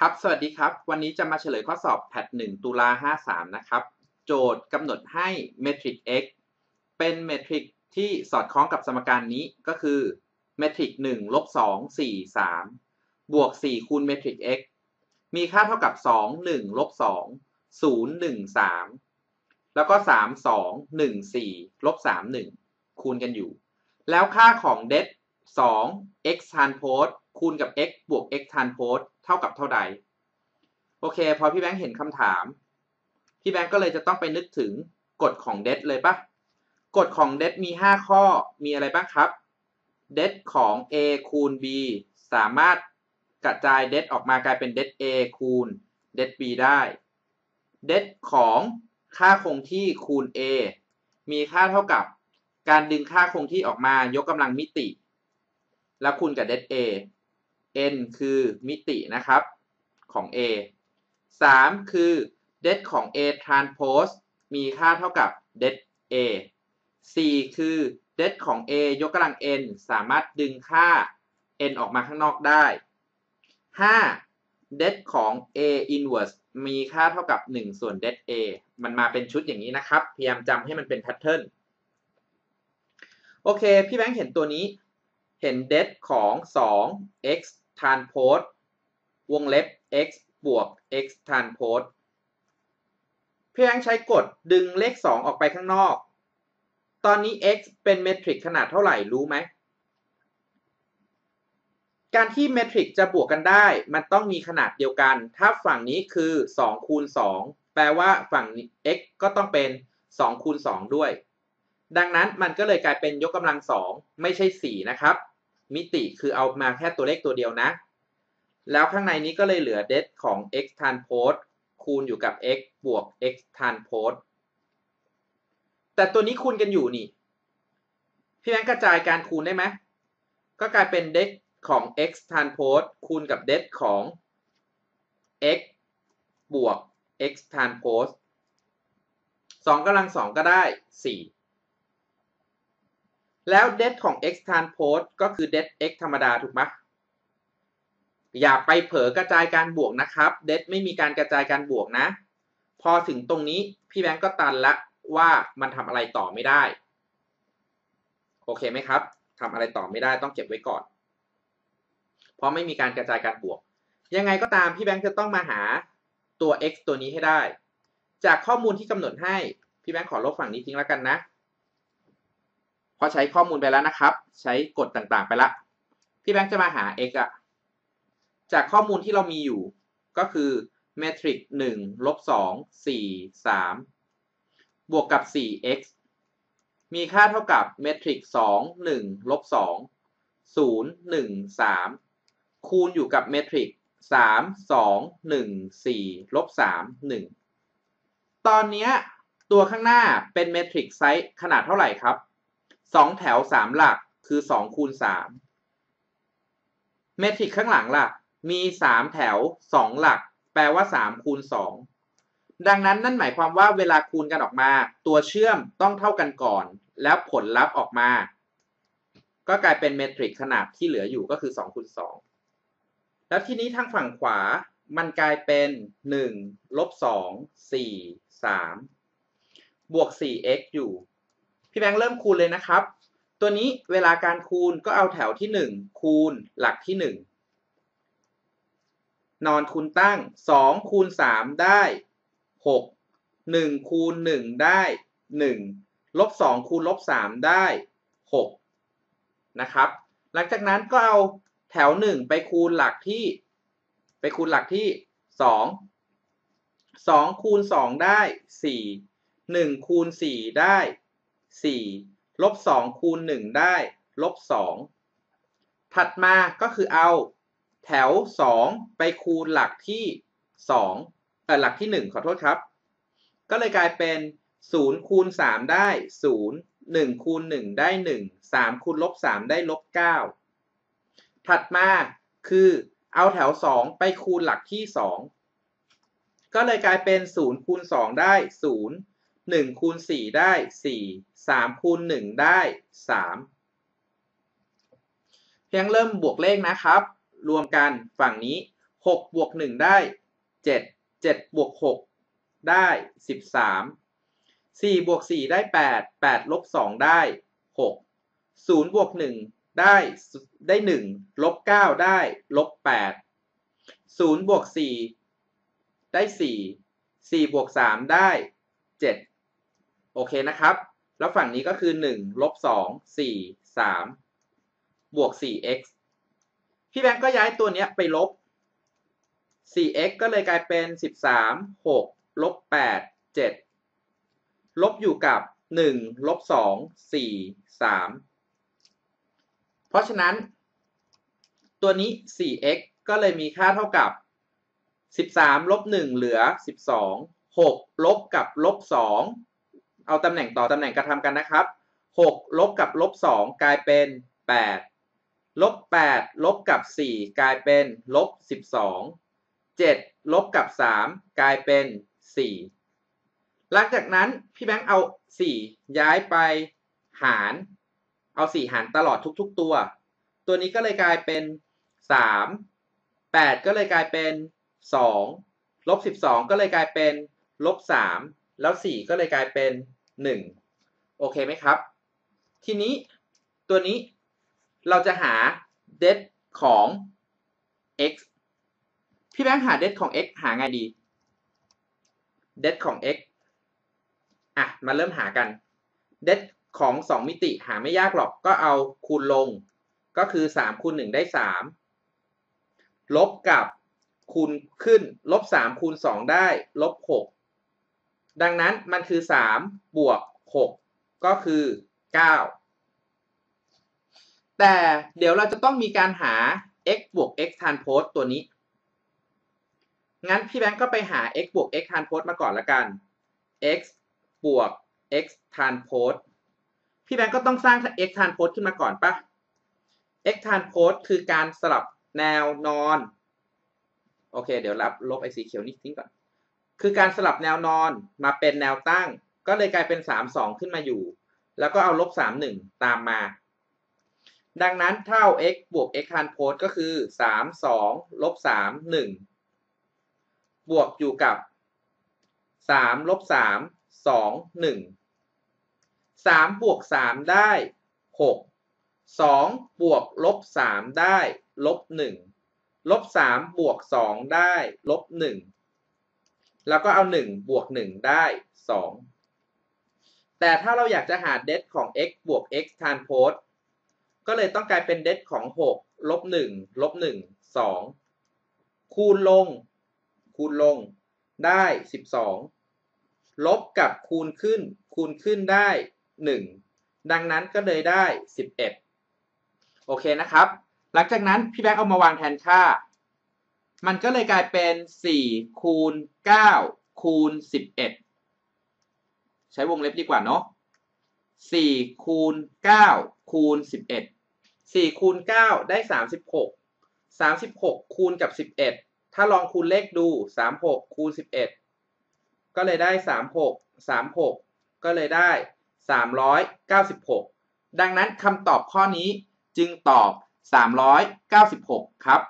ครับ สวัสดีครับ วันนี้จะมาเฉลยข้อสอบแพท1ตุลา53 นะครับ โจทย์กำหนดให้เมทริก x เป็นเมทริกที่สอดคล้องกับสมการนี้ก็คือเมทริก1ลบ2 4 3 บวก 4 คูณเมทริก x มีค่าเท่ากับ 2 1ลบ2 0 1 3 แล้วก็ 3 2 1 4ลบ3 1 คูณกันอยู่ แล้วค่าของเด2 x transpose คูณกับ x บวก x transpose เท่ากับเท่าใด โอเค พอพี่แบงค์เห็นคำถาม พี่แบงค์ก็เลยจะต้องไปนึกถึงกฎของเดเลยปะกฎของเดมี 5 ข้อมีอะไรบ้างครับเดของ a คูณ b สามารถกระจายเดออกมากลายเป็นเด a คูณเด b ได้เดของค่าคงที่คูณ a มีค่าเท่ากับการดึงค่าคงที่ออกมายกกำลังมิติ แล้วคูณกับเด a n คือมิตินะครับของ a 3 คือ det ของ a transpose มีค่าเท่ากับ det a 4 คือ det ของ a ยกกำลัง n สามารถดึงค่า n ออกมาข้างนอกได้ 5 det ของ a inverse มีค่าเท่ากับ 1 ส่วน det a มันมาเป็นชุดอย่างนี้นะครับ พยายามจำให้มันเป็นแพทเทิร์นโอเค พี่แบงค์เห็นตัวนี้ เห็น det ของ 2 x transpose วงเล็บ x บวก x transpose เพียงใช้กฎดึงเลข 2 ออกไปข้างนอก ตอนนี้ x เป็นเมทริกขนาดเท่าไหร่รู้ไหม การที่เมทริกจะบวกกันได้มันต้องมีขนาดเดียวกัน ถ้าฝั่งนี้คือ 2 คูณ 2 แปลว่าฝั่ง x ก็ต้องเป็น 2 คูณ 2 ด้วย ดังนั้นมันก็เลยกลายเป็นยกกำลัง 2 ไม่ใช่ 4 นะครับ มิติคือเอามาแค่ตัวเลขตัวเดียวนะ แล้วข้างในนี้ก็เลยเหลือเดของ x transpose คูณอยู่กับ x บวก x transpose แต่ตัวนี้คูณกันอยู่นี่ พี่แบงค์กระจายการคูณได้ไหม ก็กลายเป็นเดของ x transpose คูณกับเดของ x บวก x transpose 2กำลัง 2 ก็ได้ 4 แล้วเด t ของ x transpose ก็คือเด t x ธรรมดาถูกไหมอย่าไปเผลอกระจายการบวกนะครับเด t ไม่มีการกระจายการบวกนะ พอถึงตรงนี้พี่แบงก์ก็ตันละว่ามันทำอะไรต่อไม่ได้ โอเคไหมครับทำอะไรต่อไม่ได้ต้องเก็บไว้ก่อน เพราะไม่มีการกระจายการบวก ยังไงก็ตามพี่แบงก์จะต้องมาหาตัว x ตัวนี้ให้ได้ จากข้อมูลที่กำหนดให้ พี่แบงก์ขอลบฝั่งนี้ทิ้งแล้วกันนะ พอใช้ข้อมูลไปแล้วนะครับ ใช้กฎต่างๆไปละพี่แบงค์จะมาหา x อะจากข้อมูลที่เรามีอยู่ ก็คือเมทริก1ลบ2 4 3 บวกกับ 4x มีค่าเท่ากับเมทริก2 1ลบ2 0 1 3 คูณอยู่กับเมทริก3 2 1 4ลบ3 1 ตอนนี้ตัวข้างหน้าเป็นเมทริกไซส์ขนาดเท่าไหร่ครับ สองแถวสามหลักคือสองคูณสามเมทริกข้างหลังล่ะ มีสามแถวสองหลัก แปลว่าสามคูณสองดังนั้นนั่นหมายความว่าเวลาคูณกันออกมา ตัวเชื่อมต้องเท่ากันก่อน แล้วผลลัพธ์ออกมา ก็กลายเป็นเมทริกขนาดที่เหลืออยู่ก็คือ2คูณ2แล้วทีนี้ทางฝั่งขวามันกลายเป็น 1 ลบ 2 4 3 บวก 4x อยู่ พี่แบงค์เริ่มคูณเลยนะครับ ตัวนี้เวลาการคูณก็เอาแถวที่ 1 คูณหลักที่ 1 นอนคูณตั้ง 2 คูณ 3 ได้ 6 1 คูณ 1 ได้ 1 ลบ 2 คูณลบ 3 ได้ 6 นะครับ หลังจากนั้นก็เอาแถว 1 ไปคูณหลักที่ ไปคูณหลักที่ 2 2 คูณ 2 ได้ 4 1 คูณ 4 ได้ 4ลบ2คูณ1ได้ลบ2ถัดมาก็คือเอาแถว 2 ไปคูณหลักที่2เอ่อหลักที่ 1 ขอโทษครับ ก็เลยกลายเป็น0คูณ3ได้ 0 1คูณ1ได้ 1 3คูณลบ3ได้ลบ9ถัดมาคือเอาแถว 2 ไปคูณหลักที่ 2 ก็เลยกลายเป็น 0 คูณ 2 ได้ 0 1คูณ4ได้4 3คูณ1ได้3เพียงเริ่มบวกเลขนะครับ รวมกันฝั่งนี้หกบวกหนึ่งได้เจ็ดเจ็ดบวกหกได้สิบสามสี่บวกสี่ได้แปดแปดลบสองได้หกศูนย์บวกหนึ่งได้ได้หนึ่งลบเก้าได้ลบแปดศูนย์บวกสี่ได้สี่สี่บวกสามได้เจ็ด โอเคนะครับ แล้วฝั่งนี้ก็คือหนึ่งลบสองสี่สามบวกสี่ x พี่แบงก์ก็ย้ายตัวเนี้ยไปลบ 4x ก็เลยกลายเป็น 13 6ลบ8 7 ลบอยู่กับ 1 ลบ 2 4 3 เพราะฉะนั้น ตัวนี้ 4x ก็เลยมีค่าเท่ากับ 13 ลบ 1 เหลือ 12 6 ลบกับลบ 2 เอาตำแหน่งต่อตำแหน่งกระทำกันนะครับ 6 ลบกับลบ 2 กลายเป็น 8 ลบ 8 ลบกับ 4 กลายเป็นลบ 12 7 ลบกับ 3 กลายเป็น 4 หลังจากนั้นพี่แบงค์เอา 4 ย้ายไปหาร เอา 4 หารตลอดทุก ๆ ตัว ตัวนี้ก็เลยกลายเป็น 3 8 ก็เลยกลายเป็น 2 ลบ 12 ก็เลยกลายเป็นลบ 3 แล้ว 4 ก็เลยกลายเป็น 1 โอเคไหมครับ ทีนี้ตัวนี้เราจะหาเดทของ x พี่แบงค์หาเดทของ x หาไงดีเดทของ x อะ มาเริ่มหากันเดทของ 2 มิติหาไม่ยากหรอก ก็เอาคูณลง ก็คือ 3 คูณ 1 ได้ 3 ลบกับคูณขึ้น ลบ 3 คูณ 2 ได้ ลบ 6 ดังนั้นมันคือ3บวก6ก็คือ9แต่เดี๋ยวเราจะต้องมีการหา x บวก x transpose ตัวนี้ งั้นพี่แบงก์ก็ไปหา x บวก x transpose มาก่อนละกัน x บวก x transpose พี่แบงก์ก็ต้องสร้าง x transpose ขึ้นมาก่อนปะ x transpose คือการสลับแนวนอน โอเค เดี๋ยวรับลบไอสีเขียวนี้ทิ้งก่อน คือการสลับแนวนอนมาเป็นแนวตั้ง ก็เลยกลายเป็น 3 2 ขึ้นมาอยู่ แล้วก็เอาลบ3 1 ตามมา ดังนั้นเท่า x บวก x transpose ก็คือ 3 2 ลบ 3 1 บวกอยู่กับ 3 ลบ 3 2 1 3 บวก 3 ได้ 6 2 บวกลบ 3 ได้ ลบ 1 ลบ 3 บวก 2 ได้ ลบ 1 แล้วก็เอา 1 บวก 1 ได้ 2 แต่ถ้าเราอยากจะหาเดทของ x บวก x transpose ก็เลยต้องกลายเป็นเดทของ 6 ลบ 1 ลบ 1 2 คูณลง คูณลงได้ 12 ลบกับคูณขึ้น คูณขึ้นได้ 1 ดังนั้นก็เลยได้ 11 โอเคนะครับ หลังจากนั้นพี่แบงค์เอามาวางแทนค่า มันก็เลยกลายเป็น 4 คูณ 9 คูณ 11 ใช้วงเล็บดีกว่าเนาะ4คูณ 9 คูณ 11 4 คูณ 9 ได้ 36 36 คูณกับ 11 ถ้าลองคูณเลขดู 36 คูณ 11 ก็เลยได้ 36 36 ก็เลยได้ 396 ดังนั้นคำตอบข้อนี้จึงตอบ 396 ครับ